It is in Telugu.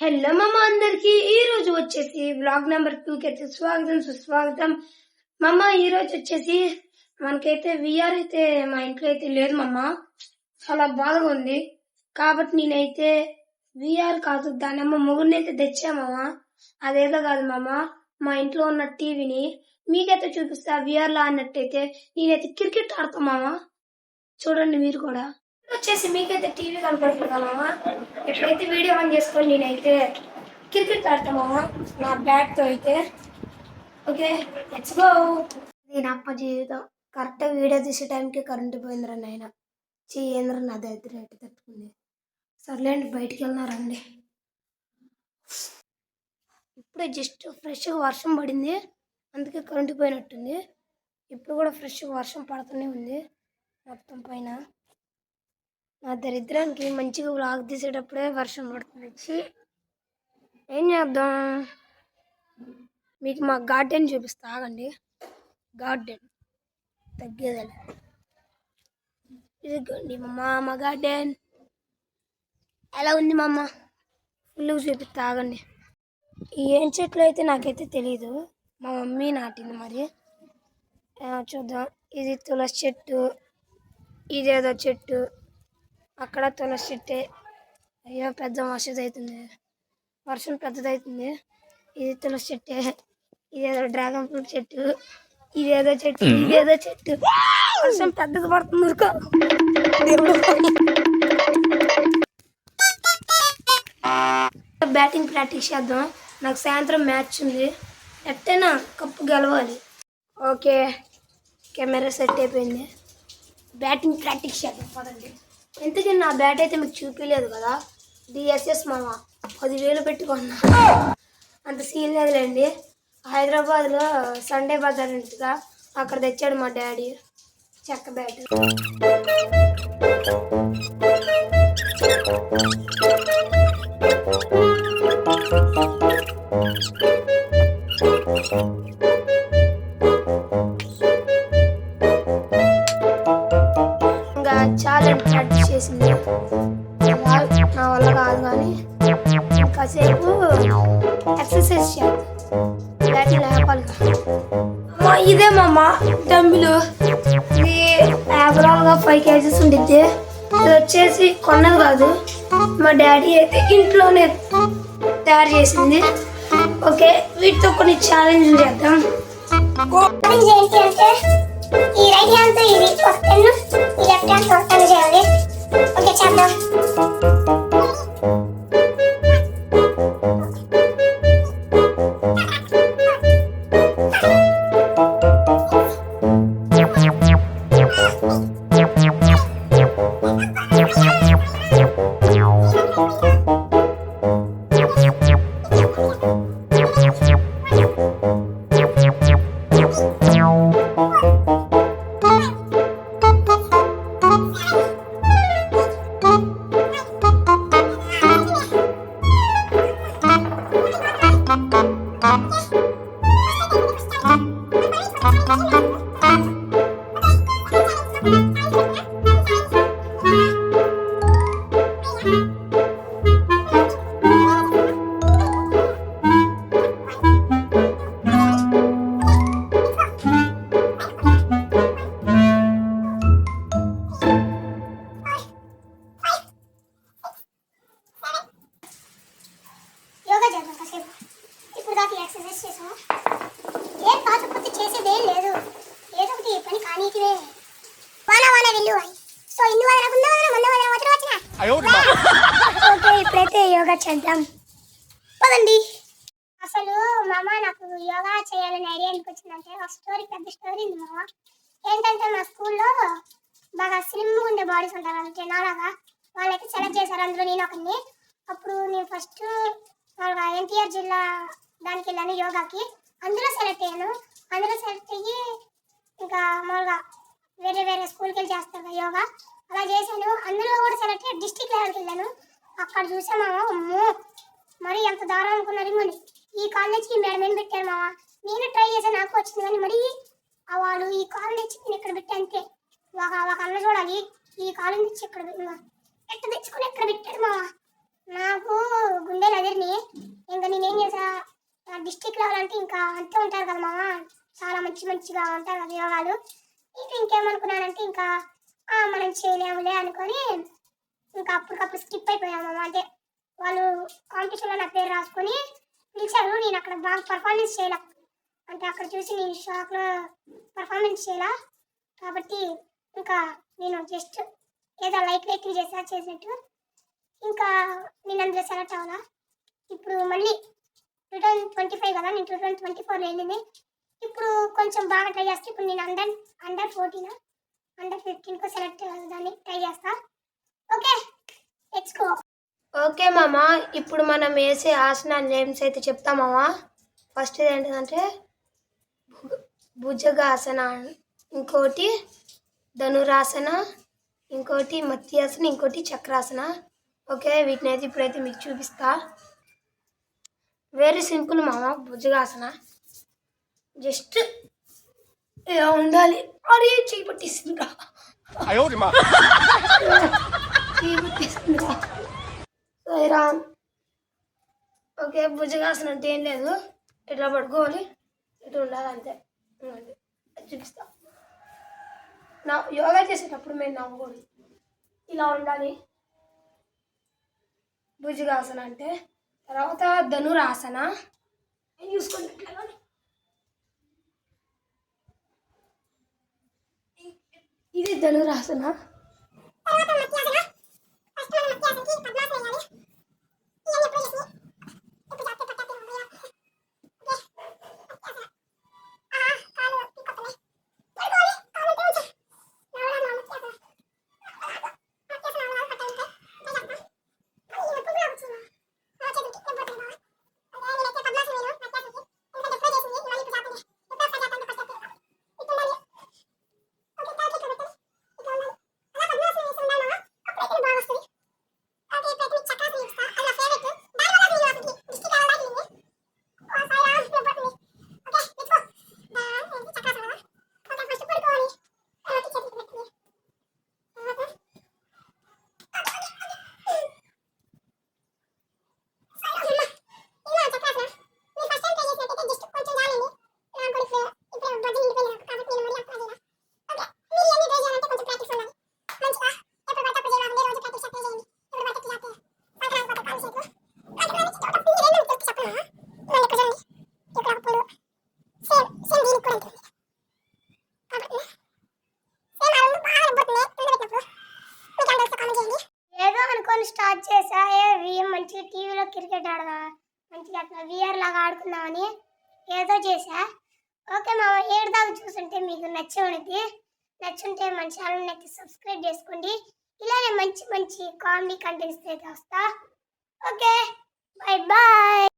హలో మమ్మ అందరికి. ఈ రోజు వచ్చేసి బ్లాగ్ నెంబర్ టూ కి అయితే స్వాగతం సుస్వాగతం. మమ్మ ఈ రోజు వచ్చేసి మనకైతే విఆర్ అయితే మా ఇంట్లో అయితే లేదు మమ్మ చాలా బాధగా ఉంది. కాబట్టి నేనైతే విఆర్ కాదు దాని అమ్మ ముగ్గురిని అయితే తెచ్చామమ్మ అదేదో కాదు మమ్మ మా ఇంట్లో ఉన్న టీవీని మీకైతే చూపిస్తా విఆర్ లా అన్నట్టయితే నేనైతే క్రికెట్ ఆడతాం మామ. చూడండి మీరు కూడా. వచ్చేసి మీకైతే టీవీ కనపడుతున్నామా ఎప్పుడైతే వీడియో ఆన్ చేసుకొని నేనైతే క్రికెట్ ఆడతామా నా బ్యాట్తో అయితే. ఓకే లెట్స్ గో ఇది నా అప్ప జీవితం కరెక్ట్ వీడియో తీసే టైంకి కరెంటు పోయిందిరా నాయన. చేయంద్ర నా దగ్గర ఎట్టు తట్టుకుంది? సర్లేండి బయటికి వెళ్ళినారండి ఇప్పుడే జస్ట్ ఫ్రెష్గా వర్షం పడింది. అందుకే కరెంటు పోయినట్టుంది. ఇప్పుడు కూడా ఫ్రెష్గా వర్షం పడుతూనే ఉంది. మొత్తం పైన. నా దరిద్రానికి మంచిగా వ్లాగ్ తీసేటప్పుడే వర్షం పడుతుంది. ఏం చేద్దాం? మీకు మా గార్డెన్ చూపిస్తా. ఆగండి. గార్డెన్ తగ్గేదలే. ఇదిగోండి మా మా గార్డెన్ ఎలా ఉంది మా అమ్మ ఫుల్ చూపిస్తా. ఆగండి. ఈ ఏం చెట్లు అయితే నాకైతే తెలియదు మా మమ్మీ నాటింది మరి. చూద్దాం. ఇది తులసి చెట్టు. ఇదేదో చెట్టు. అక్కడ తులసి చెట్టే. అయ్యో పెద్ద వర్షం అవుతుంది వర్షం పెద్దదవుతుంది ఇది తులసి చెట్టే. ఇదేదో డ్రాగన్ ఫ్రూట్ చెట్టు. ఇదేదో చెట్టు. ఇదేదో చెట్టు. వర్షం పెద్దది పడుతుంది ఊరుకో. దేవుడు. బ్యాటింగ్ ప్రాక్టీస్ చేద్దాం. నాకు సాయంత్రం మ్యాచ్ ఉంది. ఎట్టైనా కప్పు గెలవాలి. ఓకే. కెమెరా సెట్ అయిపోయింది. బ్యాటింగ్ ప్రాక్టీస్ చేద్దాం. పదండి. ఇంతకీ నా బ్యాట్ అయితే మీకు చూపించలేదు కదా? డిఎస్ఎస్ మామ పదివేలు పెట్టుకున్నా. అంత సీన్ లేదులేండి. హైదరాబాద్లో సండే బజార్ ఇంటిగా అక్కడ తెచ్చాడు మా డాడీ. చెక్క బ్యాట్. ఇంకా చాలా చేసింది. నా- వల్ల కాదు కానీ కాసేపు ఎక్సర్సైజ్ చేయాలి బ్యాటింగ్ లేపాలిగా అమ్మా, ఇదే మామ డమ్మిలు ఇది ఓవరాల్గా ఫైవ్ కేజీస్ ఉండిద్ది. ఇది వచ్చేసి కొన్నది కాదు. మా డాడీ అయితే ఇంట్లోనే తయారు చేసింది. ఓకే వీటితో కొన్ని ఛాలెంజ్ చేద్దాం. ఈ రైట్ హ్యాండ్తో ఇది ఒక టెన్ ఈ లెఫ్ట్ హ్యాండ్తో ఒక టెన్ చేయాలి. ఓకే చేద్దాం యోగా సో ఇల్లు వదల ముందు వదల వదల వచ్చిన ఓకే ఇప్పుడైతే యోగా చేద్దాం. పదండి. అసలు మామ నాకు యోగా చేయాలని ఐడియా ఎందుకు వచ్చిందంటే ఒక స్టోరీ పెద్ద స్టోరీ ఉంది మామ. ఏంటంటే మా స్కూల్లో బాగా స్లిమ్ ఉండే బాడీస్ ఉంటారు అంటే నాలాగా వాళ్ళైతే సెలెక్ట్ చేశారు అందులో నేను ఒకరిని అప్పుడు నేను ఫస్ట్ వాళ్ళ ఎన్టీఆర్ జిల్లా దానికి వెళ్ళాను యోగాకి. అందులో సెలెక్ట్ అయ్యాను. అందులో సెలెక్ట్ అయ్యి ఇంకా మామూలుగా వేరే వేరే స్కూల్కి వెళ్ళి చేస్తారు కదా యోగా. అలా చేశాను. అందులో కూడా సెలెక్ట్ అయ్యి డిస్టిక్ లెవెల్కి వెళ్ళాను. అక్కడ చూసామా అమ్మో! మరి ఎంత దారం అనుకున్నారు మరి ఈ కాలేజ్కి మేడం ఏం పెట్టారు మామ? నేను ట్రై చేశాను నాకు వచ్చింది కానీ మరి ఆ వాళ్ళు ఈ కాలేజ్ నేను ఇక్కడ పెట్టి అంతే. ఒక ఒక అన్న చూడాలి. ఈ కాలేజ్ నుంచి ఇక్కడ ఎట్ట తెచ్చుకొని ఇక్కడ పెట్టాడు మామ? నాకు గుండెలు అదిరిని డిస్టిక్ లెవెల్ అంటే ఇంకా అంతే ఉంటారు కదా మామ. చాలా మంచి మంచిగా ఉంటారు కదా యోగాలు. ఇది ఇంకేమనుకున్నానంటే ఇంకా మనం చేయలేములే అనుకొని ఇంకా అప్పటికప్పుడు స్కిప్ అయిపోయాము మామ అంటే వాళ్ళు కాంపిటీషన్లో నా పేరు రాసుకొని పిలిచారు నేను అక్కడ బాగా పర్ఫార్మెన్స్ చేయలే. అంటే అక్కడ చూసి నేను షాక్లో పర్ఫార్మెన్స్ చేయలా. కాబట్టి ఇంకా నేను జస్ట్ ఏదో లైట్ వెయిటింగ్ చేసా చేసినట్టు. ఇంకా నేను అందులో సెలెక్ట్ అవ్వాలా. ఇప్పుడు మళ్ళీ టూ థౌజండ్ ట్వంటీ ఫైవ్ కదా నేను టూ థౌజండ్ ట్వంటీ ఫోర్లో వెళ్ళింది. ఇప్పుడు కొంచెం బాగా ట్రై చేస్తే ఇప్పుడు నేను అండర్ అండర్ ఫోర్టీన్ అండర్ ఫిఫ్టీన్కు సెలెక్ట్ దాన్ని ట్రై చేస్తా. ఓకే తెచ్చుకో ఓకే మామ. ఇప్పుడు మనం వేసే ఆసనాలు నేమ్స్ అయితే చెప్తాం మామ. ఫస్ట్ ఏంటంటే భుజగాసన ఇంకోటి ధనురాసన ఇంకోటి మత్యాసన ఇంకోటి చక్రాసన. ఓకే వీటిని అయితే ఇప్పుడైతే మీకు చూపిస్తా. వెరీ సింపుల్ మామ భుజగాసన. జస్ట్ ఇలా ఉండాలి. అరే చేయి పట్టిస్తుందిరా ఓకే భుజగాసనం అంటే ఏం లేదు. ఇట్లా పడుకోవాలి? ఇట్లా ఉండాలి అంతే. చూపిస్తా. నా యోగా చేసేటప్పుడు మేము నవ్వకూడదు ఇలా ఉండాలి. భుజగాసన అంటే తర్వాత ధనురాసన. చూసుకుంటే చూసుకోండి ఇట్లా కానీ. ఇది ధనురాసన తర్వాత మత్యాసన ఫస్ట్ మనం మత్యాసనకి పద్మాసన వేయాలి ఇవన్నీ ఎప్పుడు చేసి ఇప్పుడు చేస్తే పట్టాలి ఓకే మత్యాసన ఆ కాలు పిక్కొత్తలే పడుకోవాలి కాలు తెంచు నవరా నా మత్యాసన మత్యాసన నవరా పట్టాలి చేసేస్తా అది ఎప్పుడు కూడా వచ్చింది నా చేతికి దెబ్బ పడుతుంది అదే నేనైతే పద్మాసన వేయను మత్యాసనకి ఎందుకంటే ఎప్పుడో చేసింది మళ్ళీ ఇప్పుడు చేస్తుంది ఎప్పుడో ఒకసారి చేస్తాను ఫస్ట్ ఇప్పుడు ఉండాలి ఓకే కాలు ఇక్కడ పెట్టాలి ఇట్లా ఉండాలి అలా పద్మాసనం వేసి ఉండాలి మామ అప్పుడైతే బాగా వస్తుంది ఓకే ఇప్పుడైతే మీకు చక్రాసనం చూపిస్తా అది నా ఫేవరెట్ దాని వల్ల నేను అసలు డిస్ట్రిక్ట్ లెవెల్ దాకా వెళ్ళింది ఓ సాయి రామ్ నిలబడుతుంది ఓకే లెట్స్ గో దాని ఏంటి చక్రాసనం ఓకే ఫస్ట్ పడుకోవాలి తర్వాత చేతికి పెట్టండి తర్వాత సాయి రామ్ అమ్మ ఇలా చక్రాసనం మీరు ఫస్ట్ టైం ట్రై చేసినట్టయితే జస్ట్ కొంచెం జాలండి నాకు ఇప్పుడు ఇప్పుడు బడ్జెట్ నిండిపోయింది నాకు కాబట్టి నేను మళ్ళీ అప్లై చేయాలి ఓకే మీరు ఇవన్నీ ట్రై చేయాలంటే కొంచెం ప్రాక్టీస్ ఉండాలి మంచిగా ఎప్పుడు పడితే అప్పుడు చేయాలి రోజు ప్రాక్టీస్ అప్లై చేయండి ఎప్పుడు పడితే అప్పుడు చేస్తే సంక్రాంతి పట్ట కాలు చేతులు అది కూడా చోట పిండి రెండు తెలుపు చెప్పనా ఇవన్నీ ఇక్కడ చూడండి ఇక్కడ ఒక పుల్లు సేమ్ సేమ్ దీనికి కూడా ఉంటుంది కాబట్టి సేమ్ ఆ రెండు బాగా నింపుతుంది పిండి పెట్టినప్పుడు మీకు అందరితో కామెంట్ చేయండి ఏదో అనుకొని స్టార్ట్ చేసా ఏ విఎం మంచిగా టీవీలో క్రికెట్ ఆడదా మంచిగా విఆర్ లాగా ఆడుకుందామని ఏదో చేశా. ఓకే మా ఏడు దాకా చూసుంటే మీకు నచ్చే ఉన్నది నచ్చుంటే మన ఛానల్ని అయితే సబ్స్క్రైబ్ చేసుకోండి. ఇలానే మంచి మంచి కామెడీ కంటెంట్స్ అయితే వస్తా. Okay bye bye